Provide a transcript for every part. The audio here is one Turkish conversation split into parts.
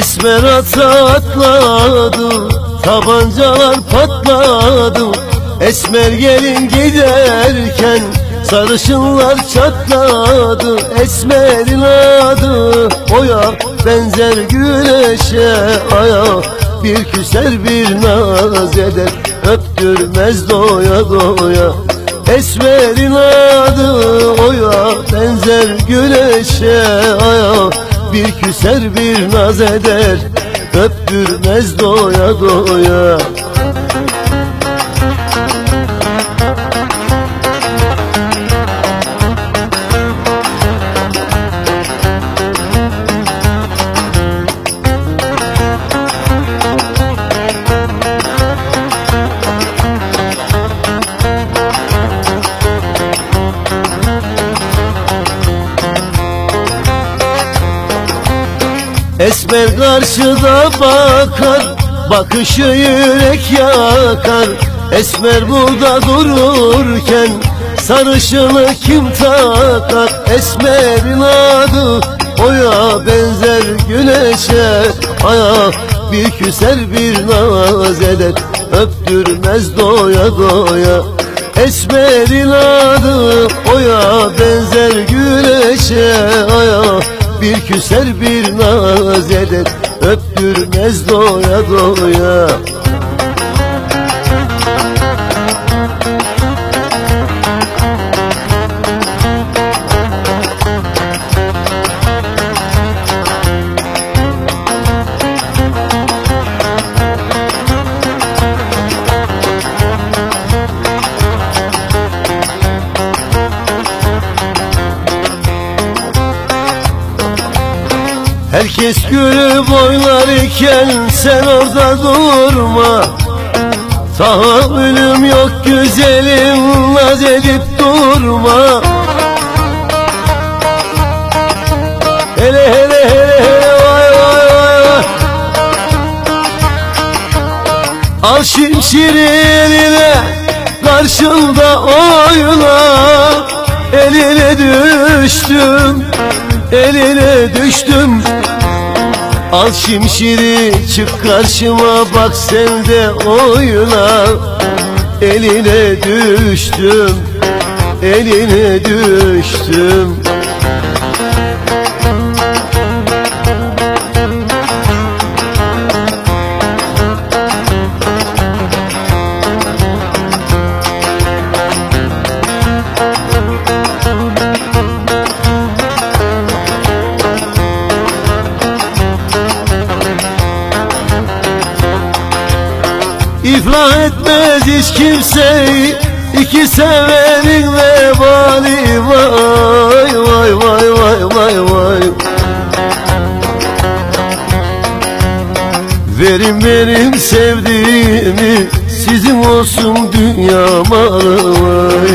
Esmer ata atladı Tabancalar patladı. Esmer gelin giderken Sarışınlar çatladı. Esmer'in adı Oya benzer güneşe aya. Bir küser bir naz eder Öptürmez doya doya. Esmer'in adı oya benzer güneşe aya Bir küser bir naz eder. Öptürmez doya doya Esmer karşıda bakar Bakışı yürek yakar. Esmer burada dururken Sarışını kim takar? Esmer'in adı Oya benzer güneşe. Aya bir küser bir naz eder Öptürmez doya doya. Esmer'in adı Oya benzer güneşe. Aya bir küser bir naz eder Öptürmez doya doya Herkes gülüp oynar iken sen orada durma. Tahammülüm yok güzelim naz edip durma. Hele hele hele hele vay vay vay vay. Al şimşiri eline karşımda oyna. Eline düştüm eline düştüm Al şimşiri çık karşıma bak sen de oyna Eline düştüm Eline düştüm İflah etmez hiç kimseyi. İki sevenin vebali. Vay vay vay vay vay vay. Verin verin sevdiğimi. Sizin olsun dünya malı vay.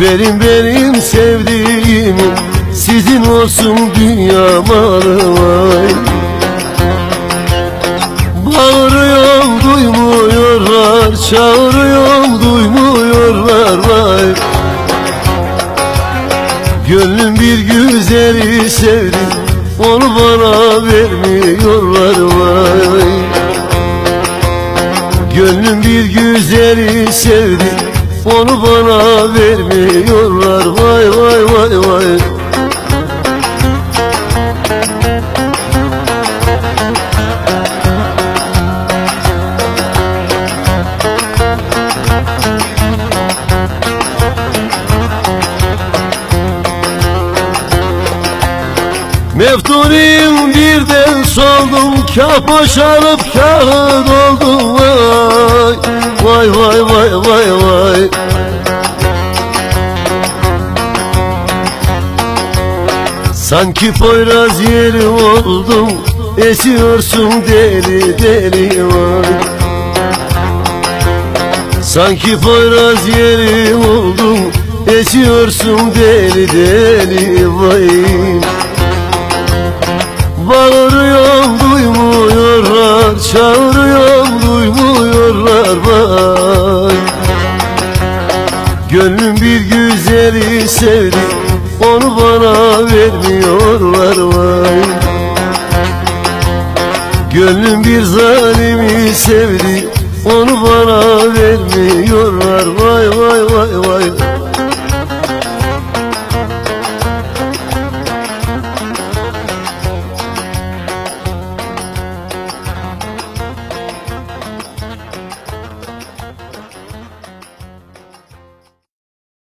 Verin verin sevdiğimi. Sizin olsun dünya malı vay bana vermiyorlar vay. Gönlüm bir güzeli sevdi Onu bana vermiyorlar Meftuniyim birden soldum Kah boşalıp kah doldum. Vay vay vay vay vay vay. Sanki Poyraz yeri oldum Esiyorsun deli deli vay. Sanki Poyraz yeri oldum Esiyorsun deli deli vay Bağırıyorum duymuyorlar Çağırıyorum duymuyorlar vay. Gönlüm bir güzeli sevdi Onu bana vermiyorlar vay. Gönlüm bir zalimi sevdi Onu bana vermiyorlar Vay vay vay vay